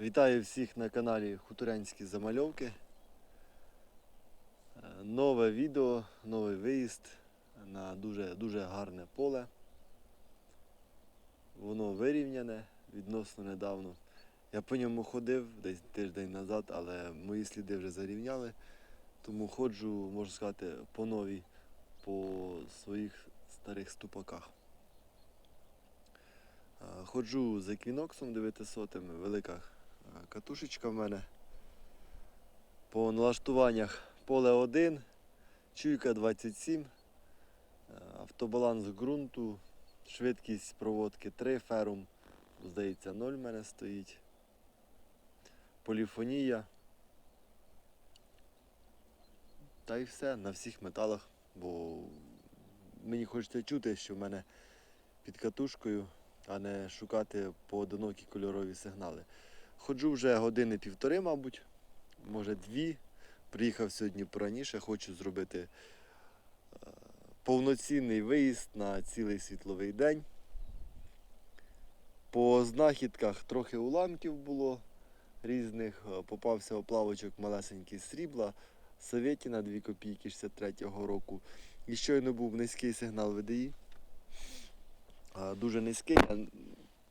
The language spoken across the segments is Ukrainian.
Вітаю всіх на каналі Хуторянські Замальовки. Е, Нове відео, новий виїзд на дуже, дуже гарне поле. Воно вирівняне відносно недавно. Я по ньому ходив десь тиждень назад, але мої сліди вже зарівняли. Тому ходжу, можна сказати, по новій, по своїх старих ступаках. Е, Ходжу за квіноксом 900, велика катушечка в мене. По налаштуваннях поле 1, чуйка 27, е, автобаланс ґрунту, швидкість проводки 3, ферум, здається, 0 в мене стоїть. Поліфонія. Та й все на всіх металах, бо мені хочеться чути, що в мене під катушкою, а не шукати поодинокі кольорові сигнали. Ходжу вже години півтори, мабуть, може дві. Приїхав сьогодні пораніше, хочу зробити е, повноцінний виїзд на цілий світловий день. По знахідках трохи уламків було різних. Е, Попався оплавочок малесенький срібла, Совєті на 2 копійки 63-го року. І щойно був низький сигнал ВДІ. Дуже низький.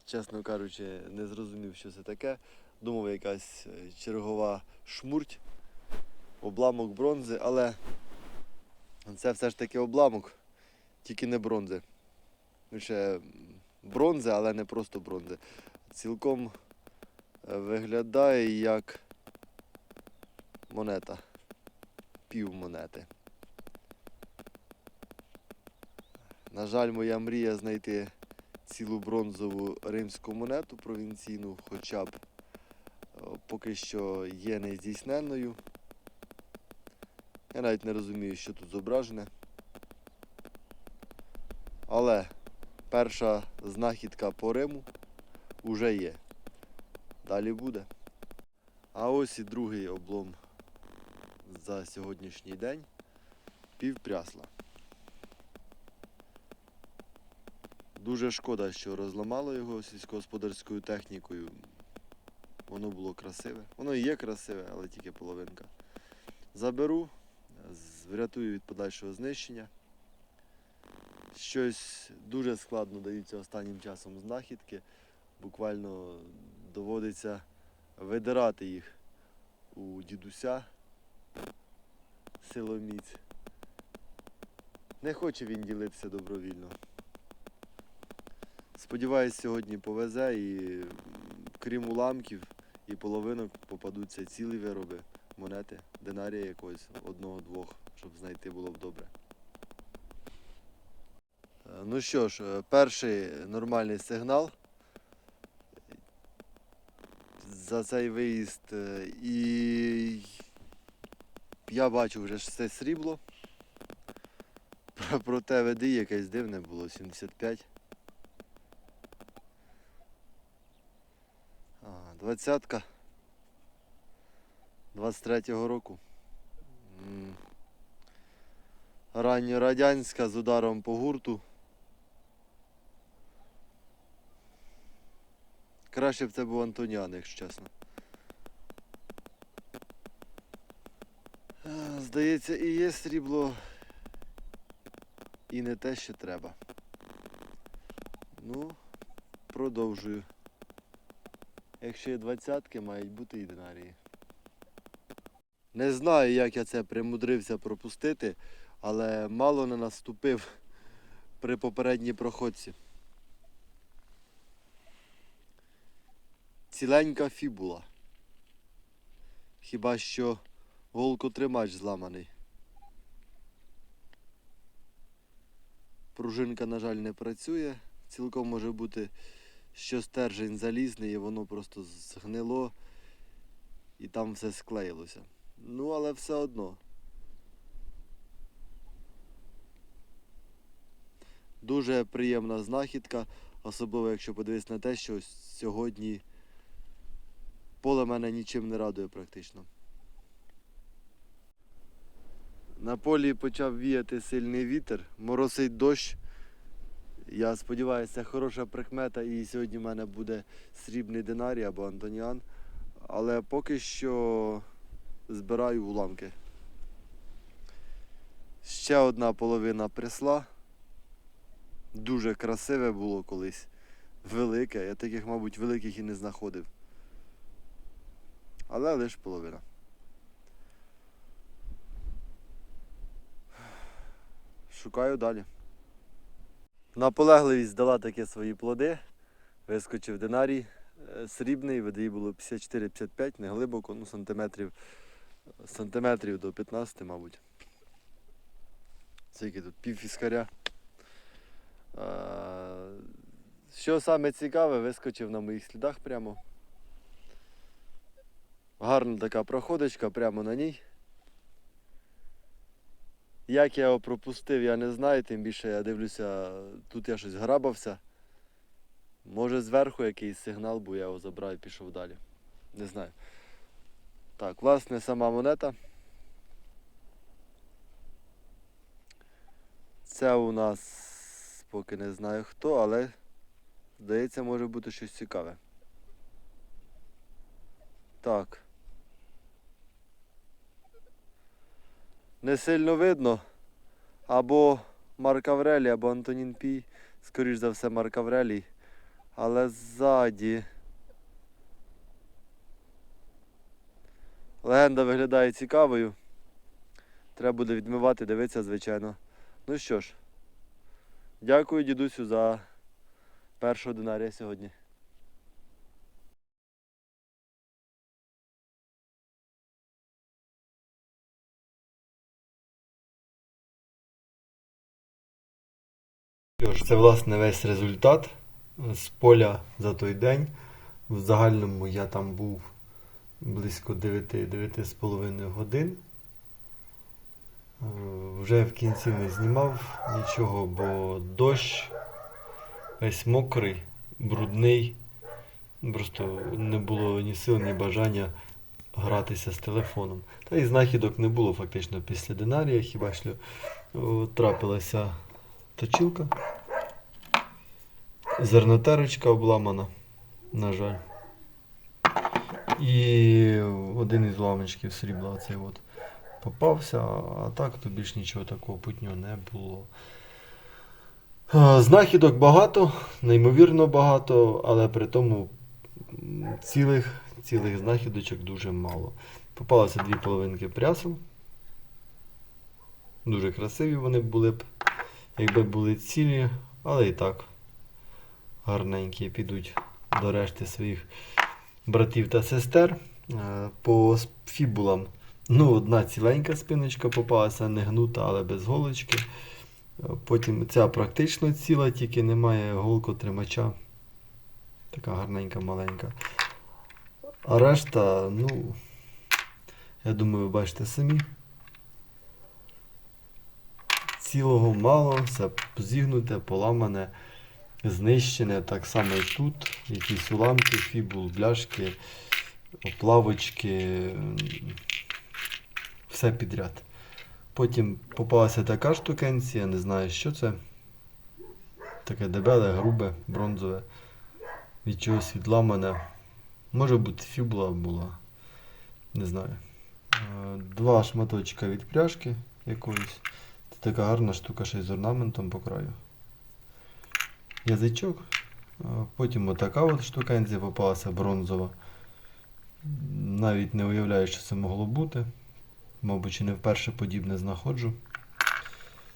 Чесно кажучи, не зрозумів, що це таке. Думав, якась е, чергова шмурть, обламок бронзи, але це все ж таки обламок, тільки не бронзи. Ну, ще бронзи, але не просто бронзи. Цілком е, виглядає як монета. Пів монети. На жаль, моя мрія знайти цілу бронзову римську монету провінційну, хоча б е, поки що є нездійсненною. Я навіть не розумію, що тут зображене. Але перша знахідка по Риму вже є. Далі буде. А ось і другий облом за сьогоднішній день. Півпрясла. Дуже шкода, що розламало його сільськогосподарською технікою. Воно було красиве. Воно і є красиве, але тільки половинка. Заберу, врятую від подальшого знищення. Щось дуже складно даються останнім часом знахідки. Буквально доводиться видирати їх у дідуся силоміць. Не хоче він ділитися добровільно. Сподіваюсь, сьогодні повезе і крім уламків і половинок попадуться цілі вироби, монети, динарія якогось одного-двох, щоб знайти було б добре. Е, Ну що ж, е, перший нормальний сигнал за цей виїзд. е, І я бачу вже це срібло. Проте веди якесь дивне було, 75. Двадцятка. 23-го року. Ранньорадянська з ударом по гурту. Краще б це був Антоніан, якщо чесно. Здається, і є срібло, і не те, що треба. Ну, продовжую. Якщо є двадцятки, мають бути і динарії. Не знаю, як я це примудрився пропустити, але мало не наступив при попередній проходці. Ціленька фібула. Хіба що голкотримач зламаний. Пружинка, на жаль, не працює. Цілком може бути що стержень залізний, і воно просто згнило і там все склеїлося. Ну, але все одно. Дуже приємна знахідка, особливо якщо подивитися на те, що сьогодні поле мене нічим не радує практично. На полі почав віяти сильний вітер, моросить дощ. Я сподіваюся, хороша прикмета і сьогодні в мене буде срібний динарій або антоніан. але поки що збираю уламки. Ще одна половина присла. Дуже красиве було колись. Велике. Я таких, мабуть, великих і не знаходив. Але лише половина. Шукаю далі. Наполегливість дала такі свої плоди. Вискочив динарій е, срібний, ВДІ було 54-55, не глибоко, ну сантиметрів, сантиметрів до 15, мабуть. Скільки тут пів фіскаря. Що саме цікаве, вискочив на моїх слідах прямо. Гарна така проходочка прямо на ній. Як я його пропустив, я не знаю, тим більше я дивлюся, тут я щось грабався. Може зверху якийсь сигнал, бо я його забрав і пішов далі. Не знаю. Так, власне, сама монета. Це у нас поки не знаю хто, але здається, може бути щось цікаве. Так. Не сильно видно. Або Марк Аврелій, або Антонін Пій. Скоріш за все, Марк Аврелій. Але ззаді. Легенда виглядає цікавою. Треба буде відмивати, дивитися, звичайно. Ну що ж, дякую дідусю за першого динарія сьогодні. Це власне весь результат з поля за той день. В загальному я там був близько 9-9,5 годин. Вже в кінці не знімав нічого, бо дощ весь мокрий, брудний. Просто не було ні сил, ні бажання гратися з телефоном. Та і знахідок не було фактично після динарія, хіба що трапилася точилка. Зернотерочка обламана, на жаль. І один із ламочків срібла оцей от попався, а так то більш нічого такого путнього не було. Знахідок багато, неймовірно багато, але при тому цілих, цілих знахідочок дуже мало. Попалося дві половинки прясел. Дуже красиві вони були б, якби були цілі, але і так гарненькі підуть до решти своїх братів та сестер. Е, По фібулам. Ну, одна ціленька спиночка попалася, не гнута, але без голочки. Е, Потім ця практично ціла, тільки немає голкотримача. Така гарненька маленька. А решта, ну, я думаю, ви бачите самі. Цілого мало, все зігнуте, поламане, знищене. Так само і тут. Якісь уламки, фібул, бляшки, оплавочки, все підряд. Потім попалася така штукенція, не знаю, що це. Таке дебеле, грубе, бронзове. Від чогось відламане. Може бути фібула була. Не знаю. Е, Два шматочка від пряжки якоїсь. Це така гарна штука ще й з орнаментом по краю. Язичок. Потім отака от штукенція попалася бронзова. Навіть не уявляю, що це могло бути. Мабуть, чи не вперше подібне знаходжу.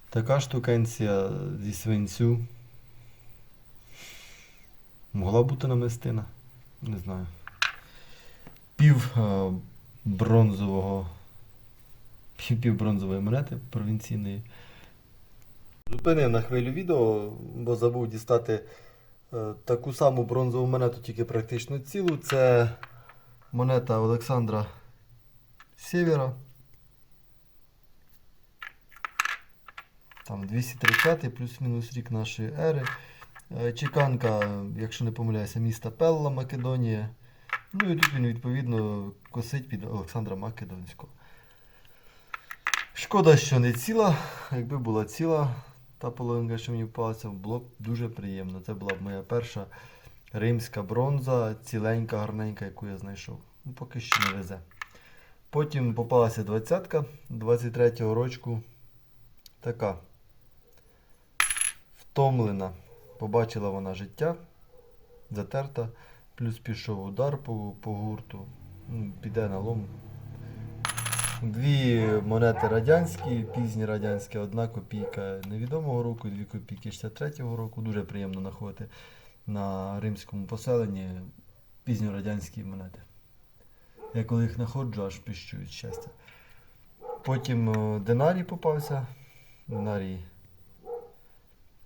Така штукенція зі свинцю. Могла бути намистина. Не знаю. Пів бронзового. Пів бронзової монети провінційної. Зупинив на хвилю відео, бо забув дістати е, таку саму бронзову монету, тільки практично цілу. Це монета Олександра Сєвєра. Там 230 плюс-мінус рік нашої ери. Е, Чеканка, якщо не помиляюся, міста Пелла, Македонія. Ну і тут він відповідно косить під Олександра Македонського. Шкода, що не ціла. Якби була ціла та половинка, що мені впалася, було б дуже приємно. Це була б моя перша римська бронза, ціленька, гарненька, яку я знайшов. Ну, Поки що не везе. Потім попалася двадцятка 23-го рочку. Така. Втомлена. Побачила вона життя. Затерта. Плюс пішов удар по, по гурту. Піде на лом. Дві монети радянські, пізні радянські, одна копійка невідомого року, дві копійки 63-го року. Дуже приємно знаходити на римському поселенні пізньорадянські монети. Я коли їх знаходжу, аж пищу від щастя. Потім е, динарій попався. Динарій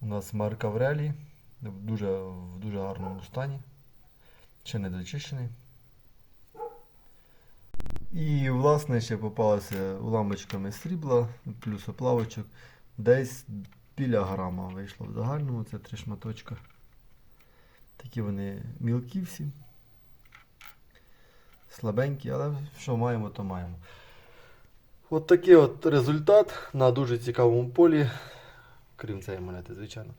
у нас Марк Аврелій. В дуже, в дуже гарному стані. Ще не дочищений. І, власне, ще попалося уламочками срібла, плюс оплавочок. Десь біля грама вийшло в загальному. Це три шматочка. Такі вони мілкі всі. Слабенькі, але що маємо, то маємо. От такий от результат на дуже цікавому полі. Крім цієї монети, звичайно.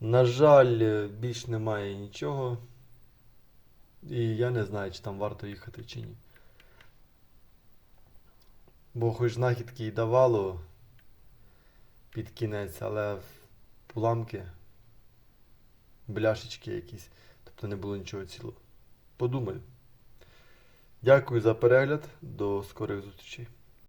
На жаль, більш немає нічого. І я не знаю, чи там варто їхати чи ні. Бо хоч знахідки і давало під кінець, але поламки, бляшечки якісь. Тобто не було нічого цілого. Подумаю. Дякую за перегляд. До скорих зустрічей.